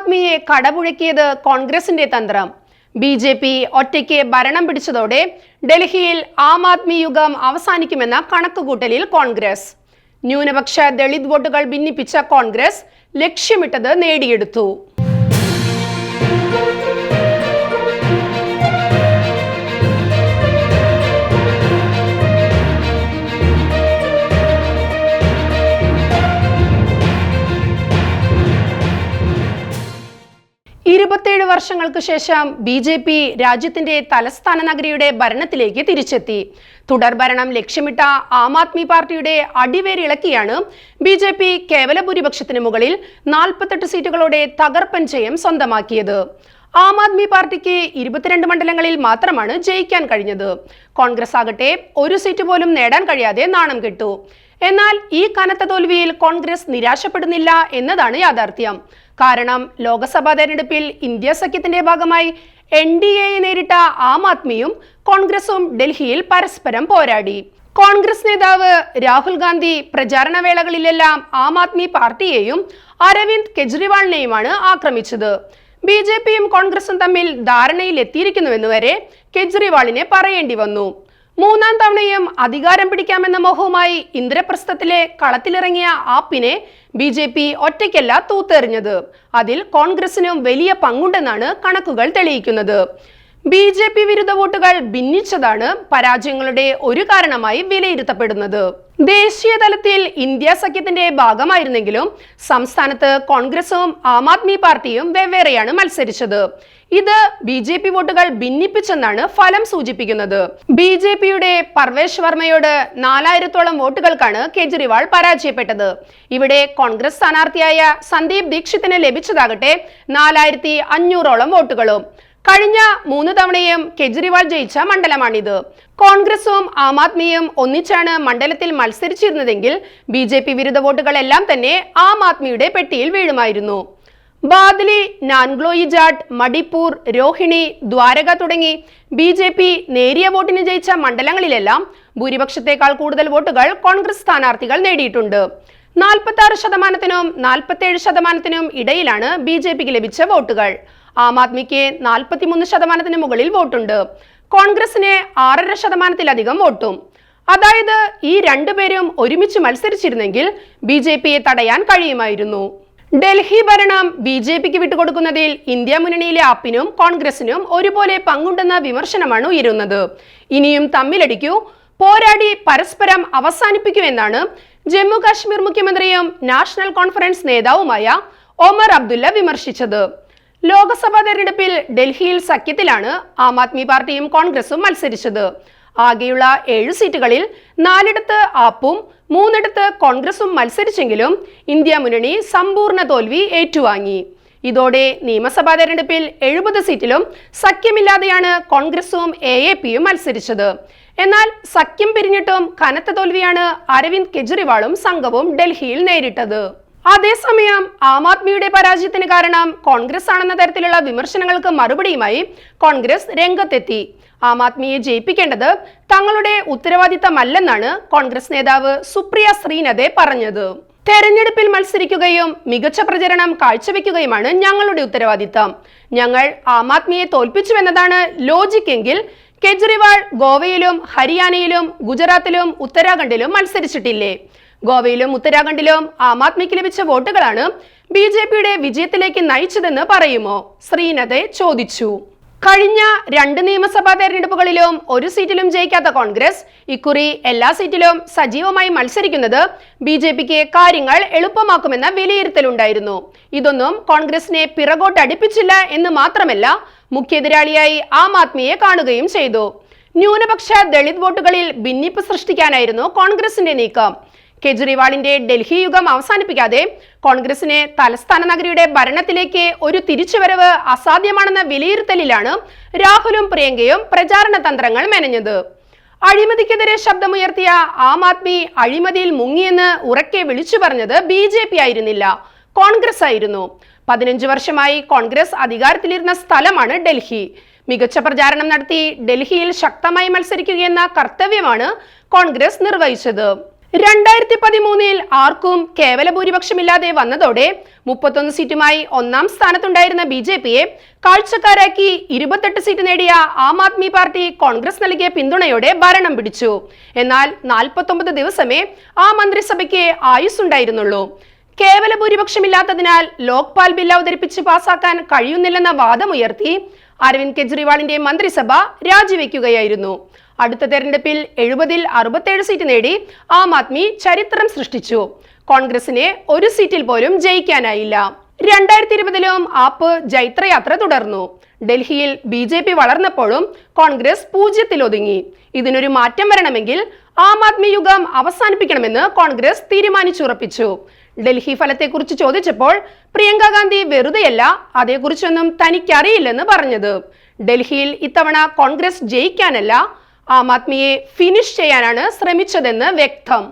ആദ്മിയെ കടപുഴക്കിയത് കോൺഗ്രസിന്റെ തന്ത്രം. B J P ഒറ്റയ്ക്ക് ഭരണം പിടിച്ചതോടെ ഡൽഹിയിൽ ആം ആദ്മി യുഗം അവസാനിക്കുമെന്ന കണക്കുകൂട്ടലിൽ കോൺഗ്രസ്. ന്യൂനപക്ഷ ദളിത് വോട്ടുകൾ ഭിന്നിപ്പിച്ച കോൺഗ്രസ് ലക്ഷ്യമിട്ടത് നേടിയെടുത്തു. വർഷങ്ങൾക്ക് ശേഷം ബി ജെ പി രാജ്യത്തിന്റെ തലസ്ഥാന നഗരിയുടെ ഭരണത്തിലേക്ക് തിരിച്ചെത്തി. തുടർ ഭരണം ലക്ഷ്യമിട്ട ആം ആദ്മി പാർട്ടിയുടെ അടിവേരിളക്കിയാണ് ബി ജെ പി കേവല ഭൂരിപക്ഷത്തിന് മുകളിൽ നാൽപ്പത്തെട്ട് സീറ്റുകളോടെ തകർപ്പൻ ജയം സ്വന്തമാക്കിയത്. ആം ആദ്മി പാർട്ടിക്ക് ഇരുപത്തിരണ്ട് മണ്ഡലങ്ങളിൽ മാത്രമാണ് ജയിക്കാൻ കഴിഞ്ഞത്. കോൺഗ്രസ് ആകട്ടെ ഒരു സീറ്റ് പോലും നേടാൻ കഴിയാതെ നാണം കെട്ടു. എന്നാൽ ഈ കനത്ത തോൽവിയിൽ കോൺഗ്രസ് നിരാശപ്പെടുന്നില്ല എന്നതാണ് യാഥാർത്ഥ്യം. കാരണം ലോക്സഭാ തെരഞ്ഞെടുപ്പിൽ ഇന്ത്യ സഖ്യത്തിന്റെ ഭാഗമായി എൻ ഡി എയെ നേരിട്ട ആം ആദ്മിയും കോൺഗ്രസും ഡൽഹിയിൽ പരസ്പരം പോരാടി. കോൺഗ്രസ് നേതാവ് രാഹുൽ ഗാന്ധി പ്രചാരണ വേളകളിലെല്ലാം ആം ആദ്മി പാർട്ടിയെയും അരവിന്ദ് കെജ്രിവാളിനെയുമാണ് ആക്രമിച്ചത്. ബി ജെ പിയും കോൺഗ്രസും തമ്മിൽ ധാരണയിലെത്തിയിരിക്കുന്നുവെന്നുവരെ വരെ കെജ്രിവാളിനെ പറയേണ്ടി വന്നു. മൂന്നാം തവണയും അധികാരം പിടിക്കാമെന്ന മോഹവുമായി ഇന്ദ്രപ്രസ്ഥത്തിലെ കളത്തിലിറങ്ങിയ ആപ്പിനെ ബി ജെ പി ഒറ്റയ്ക്കല്ല തൂത്തെറിഞ്ഞത്. അതിൽ കോൺഗ്രസിനും വലിയ പങ്കുണ്ടെന്നാണ് കണക്കുകൾ തെളിയിക്കുന്നത്. ബി ജെ പി വിരുദ്ധ വോട്ടുകൾ ഭിന്നിച്ചതാണ് പരാജയങ്ങളുടെ ഒരു കാരണമായി വിലയിരുത്തപ്പെടുന്നത്. ദേശീയ തലത്തിൽ ഇന്ത്യ സഖ്യത്തിന്റെ ഭാഗമായിരുന്നെങ്കിലും സംസ്ഥാനത്ത് കോൺഗ്രസും ആം ആദ്മി പാർട്ടിയും വെവ്വേറെയാണ് മത്സരിച്ചത്. ഇത് ബി ജെ പി വോട്ടുകൾ ഭിന്നിപ്പിച്ചെന്നാണ് ഫലം സൂചിപ്പിക്കുന്നത്. ബി ജെ പിയുടെ പർവേഷ് വർമ്മയോട് നാലായിരത്തോളം വോട്ടുകൾക്കാണ് കേജ്രിവാൾ പരാജയപ്പെട്ടത്. ഇവിടെ കോൺഗ്രസ് സ്ഥാനാർത്ഥിയായ സന്ദീപ് ദീക്ഷിത്തിന് ലഭിച്ചതാകട്ടെ നാലായിരത്തി അഞ്ഞൂറോളം വോട്ടുകളും. കഴിഞ്ഞ മൂന്ന് തവണയും കെജ്രിവാൾ ജയിച്ച മണ്ഡലമാണിത്. കോൺഗ്രസും ആം ആദ്മിയും ഒന്നിച്ചാണ് മണ്ഡലത്തിൽ മത്സരിച്ചിരുന്നതെങ്കിൽ ബി ജെ പി വിരുദ്ധ വോട്ടുകളെല്ലാം തന്നെ ആം ആദ്മിയുടെ പെട്ടിയിൽ വീഴുമായിരുന്നു. ബാദ്ലി നാൻഗ്ലോയി ജാട്ട് മണിപ്പൂർ രോഹിണി ദ്വാരക തുടങ്ങി ബി ജെ പി നേരിയ വോട്ടിന് ജയിച്ച മണ്ഡലങ്ങളിലെല്ലാം ഭൂരിപക്ഷത്തേക്കാൾ കൂടുതൽ വോട്ടുകൾ കോൺഗ്രസ് സ്ഥാനാർത്ഥികൾ നേടിയിട്ടുണ്ട്. നാൽപ്പത്തി ആറ് ശതമാനത്തിനും നാൽപ്പത്തി ഏഴ് ശതമാനത്തിനും ഇടയിലാണ് ബി ജെ പിക്ക് ലഭിച്ച വോട്ടുകൾ. ആം ആദ്മിക്ക് നാൽപ്പത്തിമൂന്ന് ശതമാനത്തിന് മുകളിൽ വോട്ടുണ്ട്. കോൺഗ്രസിന് ആറര ശതമാനത്തിലധികം വോട്ടും. അതായത് ഈ രണ്ടുപേരും ഒരുമിച്ച് മത്സരിച്ചിരുന്നെങ്കിൽ ബി ജെ പിയെ തടയാൻ കഴിയുമായിരുന്നു. ഡൽഹി ഭരണം ബി ജെ പിക്ക് വിട്ടുകൊടുക്കുന്നതിൽ ഇന്ത്യ മുന്നണിയിലെ ആപ്പിനും കോൺഗ്രസിനും ഒരുപോലെ പങ്കുണ്ടെന്ന വിമർശനമാണ് ഉയരുന്നത്. ഇനിയും തമ്മിലടിക്കൂ പോരാടി പരസ്പരം അവസാനിപ്പിക്കൂ എന്നാണ് ജമ്മു കാശ്മീർ മുഖ്യമന്ത്രിയും നാഷണൽ കോൺഫറൻസ് നേതാവുമായ ഒമർ അബ്ദുല്ല വിമർശിച്ചത്. ലോക്സഭാ തെരഞ്ഞെടുപ്പിൽ ഡൽഹിയിൽ സഖ്യത്തിലാണ് ആം ആദ്മി പാർട്ടിയും കോൺഗ്രസും മത്സരിച്ചത്. ആകെയുള്ള ഏഴ് സീറ്റുകളിൽ നാലിടത്ത് ആപ്പും മൂന്നിടത്ത് കോൺഗ്രസും മത്സരിച്ചെങ്കിലും ഇന്ത്യ മുന്നണി സമ്പൂർണ തോൽവി ഏറ്റുവാങ്ങി. ഇതോടെ നിയമസഭാ തെരഞ്ഞെടുപ്പിൽ എഴുപത് സീറ്റിലും സഖ്യമില്ലാതെയാണ് കോൺഗ്രസും എ എ പിയും മത്സരിച്ചത്. എന്നാൽ സഖ്യം പിരിഞ്ഞിട്ടും കനത്ത തോൽവിയാണ് അരവിന്ദ് കെജ്രിവാളും സംഘവും ഡൽഹിയിൽ നേരിട്ടത്. അതേസമയം ആം ആദ്മിയുടെ പരാജയത്തിന് കാരണം കോൺഗ്രസ് ആണെന്ന തരത്തിലുള്ള വിമർശനങ്ങൾക്ക് മറുപടിയുമായി കോൺഗ്രസ് രംഗത്തെത്തി. ആം ആദ്മിയെ ജയിപ്പിക്കേണ്ടത് തങ്ങളുടെ ഉത്തരവാദിത്തമല്ലെന്നാണ് കോൺഗ്രസ് നേതാവ് സുപ്രിയ ശ്രീനദെ പറഞ്ഞത്. തെരഞ്ഞെടുപ്പിൽ മത്സരിക്കുകയും മികച്ച പ്രചരണം കാഴ്ചവെക്കുകയുമാണ് ഞങ്ങളുടെ ഉത്തരവാദിത്തം. ഞങ്ങൾ ആം ആദ്മിയെ തോൽപ്പിച്ചുവെന്നതാണ് ലോജിക് എങ്കിൽ കെജ്രിവാൾ ഗോവയിലും ഹരിയാനയിലും ഗുജറാത്തിലും ഉത്തരാഖണ്ഡിലും മത്സരിച്ചിട്ടില്ലേ? ഗോവയിലും ഉത്തരാഖണ്ഡിലും ആം ആദ്മിക്ക് ലഭിച്ച വോട്ടുകളാണ് ബി ജെ പിയുടെ വിജയത്തിലേക്ക് നയിച്ചതെന്ന് പറയുമോ? ശ്രീനദെ ചോദിച്ചു. കഴിഞ്ഞ രണ്ട് നിയമസഭാ തെരഞ്ഞെടുപ്പുകളിലും ഒരു സീറ്റിലും ജയിക്കാത്ത കോൺഗ്രസ് ഇക്കുറി എല്ലാ സീറ്റിലും സജീവമായി മത്സരിക്കുന്നത് ബി ജെ പിക്ക് കാര്യങ്ങൾ എളുപ്പമാക്കുമെന്ന വിലയിരുത്തലുണ്ടായിരുന്നു. ഇതൊന്നും കോൺഗ്രസിനെ പിറകോട്ടടിപ്പിച്ചില്ല എന്ന് മാത്രമല്ല മുഖ്യ ആം ആദ്മിയെ കാണുകയും ചെയ്തു. ന്യൂനപക്ഷ ദളിത് വോട്ടുകളിൽ ഭിന്നിപ്പ് സൃഷ്ടിക്കാനായിരുന്നു കോൺഗ്രസിന്റെ നീക്കം. കെജ്രിവാളിന്റെ ഡൽഹി യുഗം അവസാനിപ്പിക്കാതെ കോൺഗ്രസിന് തലസ്ഥാന നഗരിയുടെ ഭരണത്തിലേക്ക് ഒരു തിരിച്ചുവരവ് അസാധ്യമാണെന്ന വിലയിരുത്തലിലാണ് രാഹുലും പ്രിയങ്കയും പ്രചാരണ തന്ത്രങ്ങൾ മെനഞ്ഞത്. അഴിമതിക്കെതിരെ ശബ്ദമുയർത്തിയ ആം ആദ്മി അഴിമതിയിൽ മുങ്ങിയെന്ന് ഉറക്കെ വിളിച്ചു പറഞ്ഞത് ബി ജെ പി ആയിരുന്നില്ല കോൺഗ്രസ് ആയിരുന്നു. പതിനഞ്ച് വർഷമായി കോൺഗ്രസ് അധികാരത്തിലിരുന്ന സ്ഥലമാണ് ഡൽഹി. മികച്ച പ്രചാരണം നടത്തി ഡൽഹിയിൽ ശക്തമായി മത്സരിക്കുകയെന്ന കർത്തവ്യമാണ് കോൺഗ്രസ് നിർവഹിച്ചത്. രണ്ടായിരത്തി പതിമൂന്നിൽ ആർക്കും കേവല ഭൂരിപക്ഷമില്ലാതെ വന്നതോടെ മുപ്പത്തൊന്ന് സീറ്റുമായി ഒന്നാം സ്ഥാനത്തുണ്ടായിരുന്ന ബി ജെ പിയെ കാഴ്ചക്കാരാക്കി ഇരുപത്തെട്ട് സീറ്റ് നേടിയ ആം ആദ്മി പാർട്ടി കോൺഗ്രസ് നൽകിയ പിന്തുണയോടെ ഭരണം പിടിച്ചു. എന്നാൽ നാൽപ്പത്തൊമ്പത് ദിവസമേ ആ മന്ത്രിസഭയ്ക്ക് ആയുസ്സുണ്ടായിരുന്നുള്ളൂ. കേവല ഭൂരിപക്ഷമില്ലാത്തതിനാൽ ലോക്പാൽ ബിൽ അവതരിപ്പിച്ച് പാസാക്കാൻ കഴിയുന്നില്ലെന്ന വാദമുയർത്തി അരവിന്ദ് കെജ്രിവാളിന്റെ മന്ത്രിസഭ രാജിവെക്കുകയായിരുന്നു. അടുത്ത തെരഞ്ഞെടുപ്പിൽ എഴുപതിൽ അറുപത്തേഴ് സീറ്റ് നേടി ആം ആദ്മി ചരിത്രം സൃഷ്ടിച്ചു. കോൺഗ്രസിനെ ഒരു സീറ്റിൽ പോലും ജയിക്കാനായില്ല. രണ്ടായിരത്തി ഇരുപതിലും ആപ്പ് ജൈത്രയാത്ര തുടർന്നു. ഡൽഹിയിൽ ബി ജെ പി വളർന്നപ്പോഴും കോൺഗ്രസ് പൂജ്യത്തിൽ ഒതുങ്ങി ഇതിനൊരു മാറ്റം വരണമെങ്കിൽ ആം ആദ്മി യുഗം അവസാനിപ്പിക്കണമെന്ന് കോൺഗ്രസ് തീരുമാനിച്ചുറപ്പിച്ചു. ഡൽഹി ഫലത്തെക്കുറിച്ച് ചോദിച്ചപ്പോൾ പ്രിയങ്ക ഗാന്ധി വെറുതെയല്ല അതേക്കുറിച്ചൊന്നും തനിക്കറിയില്ലെന്ന് പറഞ്ഞത്. ഡൽഹിയിൽ ഇത്തവണ കോൺഗ്രസ് ജയിക്കാനല്ല ആം ആദ്മിയെ ഫിനിഷ് ചെയ്യാനാണ് ശ്രമിച്ചതെന്ന് വ്യക്തം.